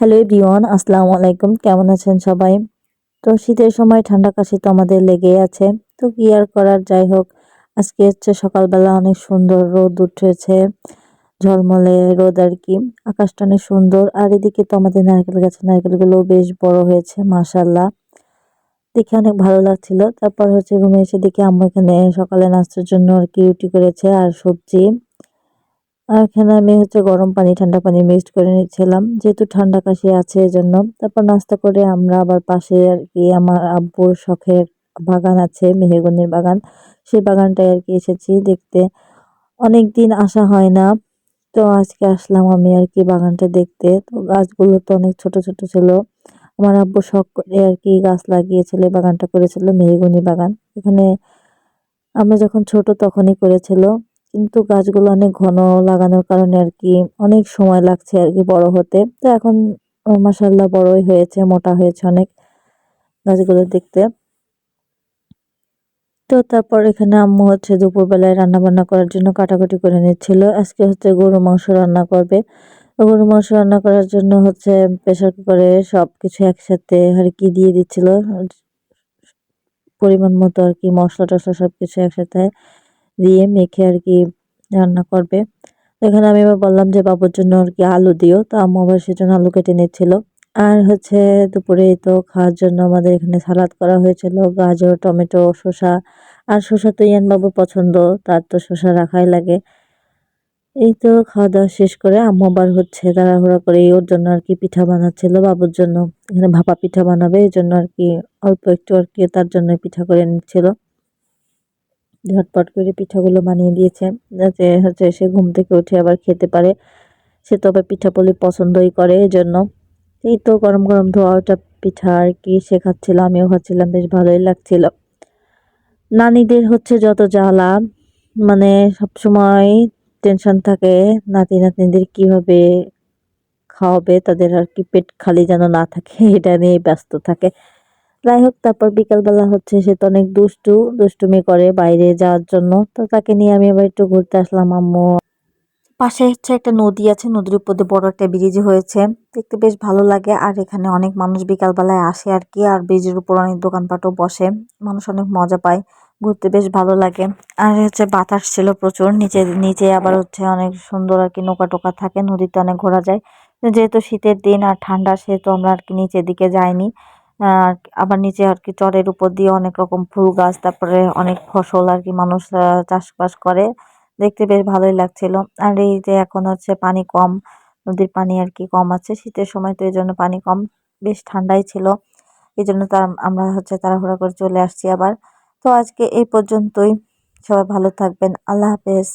Hello everyone, আসসালামু আলাইকুম। কেমন আছেন সবাই? তো শীতের সময় ঠান্ডা কাশি তো আমাদের লেগেই আছে। তো কি আর করার, যাই হোক। আজকে হচ্ছে সকালবেলা অনেক সুন্দর রোদ উঠেছে। ঝলমলে রোদ আর কি। আকাশটা অনেক সুন্দর। আর এদিকে তো আমাদের নারকেল গাছে নারকেলগুলো বেশ বড় হয়েছে মাশাল্লাহ দেখে অনেক ভালো লাগছিল। তারপর হচ্ছে রুমে এসে দেখি আম্মু এখানে সকালে নাস্তার জন্য আর কি রুটি করেছে আর সবজি। আর এখানে আমি হচ্ছে গরম পানি, ঠান্ডা পানি মিক্সড করে নিচ্ছিলাম। যেহেতু ঠান্ডা কাশি আছে এজন্য। তারপর নাস্তা করে আমরা আবার পাশে আর কি আমার আব্বুর শখের বাগান আছে, মেহেগুনির বাগান। সেই বাগানটায় আর কি এসেছি দেখতে। অনেক দিন আসা হয় না। তো আজকে আসলাম আমি আর কি বাগানটা দেখতে। তো গাছগুলো তো অনেক ছোট ছোট ছিল। আমার আব্বু শখ করে আর কি গাছ লাগিয়েছিল বাগানটা করেছিল, মেহেগুনি বাগান। এখানে আমরা যখন ছোট তখনই করেছিল। কিন্তু গাছগুলো অনেক ঘন লাগানোর কারণে আর কি অনেক সময় লাগছে আর কি বড় হতে। তো এখন মাসাল্লাহ বড়ই হয়েছে, মোটা হয়েছে অনেক গাছগুলো দেখতে। তো তারপর এখানে আম্মু হচ্ছে দুপুরবেলায় রান্না বান্না করার জন্য কাটাকুটি করে নিচ্ছিল। আজকে হচ্ছে গরু মাংস রান্না করবে। গরু মাংস রান্না করার জন্য হচ্ছে প্রেশার কুকারে সব কিছু একসাথে আর কি দিয়ে দিচ্ছিল। পরিমাণ মতো আর কি মশলা টশলা সব কিছু একসাথে। দিয়ে মেখে আর কি রান্না করবে। এখানে আমি আবার বললাম যে, বাবুর জন্য আর কি আলু দিও। তো আম্মু আবার সেজন্য আলু কেটে নিচ্ছিল। আর হচ্ছে দুপুরে তো খাওয়ার জন্য আমাদের এখানে সালাদ করা হয়েছিল, গাজর, টমেটো, শসা। আর শসা তো ইয়ান বাবুর পছন্দ, তার তো শসা রাখাই লাগে। এই তো খাওয়া দাওয়া শেষ করে আম্মু আবার হচ্ছে তাড়াহুড়া করে ওর জন্য আর কি পিঠা বানাচ্ছিল বাবুর জন্য। এখানে ভাপা পিঠা বানাবে, এই জন্য আর কি অল্প একটু আর কি তার জন্য পিঠা করে নিচ্ছিল। ঝটপট করে পিঠাগুলো বানিয়ে দিয়েছে, যাতে হচ্ছে সে ঘুম থেকে উঠে আবার খেতে পারে। সে তো আবার পিঠাপুলি পছন্দই করে এই জন্য এই তো গরম গরম ধোয়া ওটা পিঠা আর কি সে খাচ্ছিল, আমিও খাচ্ছিলাম, বেশ ভালোই লাগছিল। নানিদের হচ্ছে যত জ্বালা মানে সবসময় টেনশন থাকে নাতি নাতনিদের কীভাবে খাওয়াবে, তাদের আর কি পেট খালি যেন না থাকে, এটা নিয়ে ব্যস্ত থাকে। যাই হোক, তারপর বিকালবেলা হচ্ছে, সে তো অনেক দুষ্টু, দুষ্টুমি করে বাইরে যাওয়ার জন্য। তো তাকে নিয়ে আমি আবার একটু ঘুরতে আসলাম, আম্মু। পাশে হচ্ছে একটা নদী আছে, নদীর উপর দিয়ে বড় একটা ব্রিজ হয়েছে। দেখতে বেশ ভালো লাগে, আর এখানে অনেক মানুষ বিকালবেলায় আসে আর কি, আর ব্রিজের উপর অনেক দোকানপাটও বসে। মানুষ অনেক মজা পায়, ঘুরতে বেশ ভালো লাগে। আর হচ্ছে বাতাস ছিল প্রচুর, নিচে নিচে আবার হচ্ছে অনেক সুন্দর আর কি নৌকা টোকা থাকে, নদীতে অনেক ঘোরা যায়। যেহেতু শীতের দিন আর ঠান্ডা, সেহেতু আমরা আর কি নিচের দিকে যাইনি। আবার নিচে আর কি চরের উপর দিয়ে অনেক রকম ফুল গাছ, তারপরে অনেক ফসল আর কি মানুষ চাষবাস করে। দেখতে বেশ ভালোই লাগছিল। আর এই যে এখন হচ্ছে পানি কম, নদীর পানি আর কি কম আছে, শীতের সময় তো এই জন্য পানি কম, বেশ ঠান্ডাই ছিল। এই জন্য তার, আমরা হচ্ছে তাড়াহুড়া করে চলে আসছি আবার। তো আজকে এই পর্যন্তই। সবাই ভালো থাকবেন। আল্লাহ হাফেজ।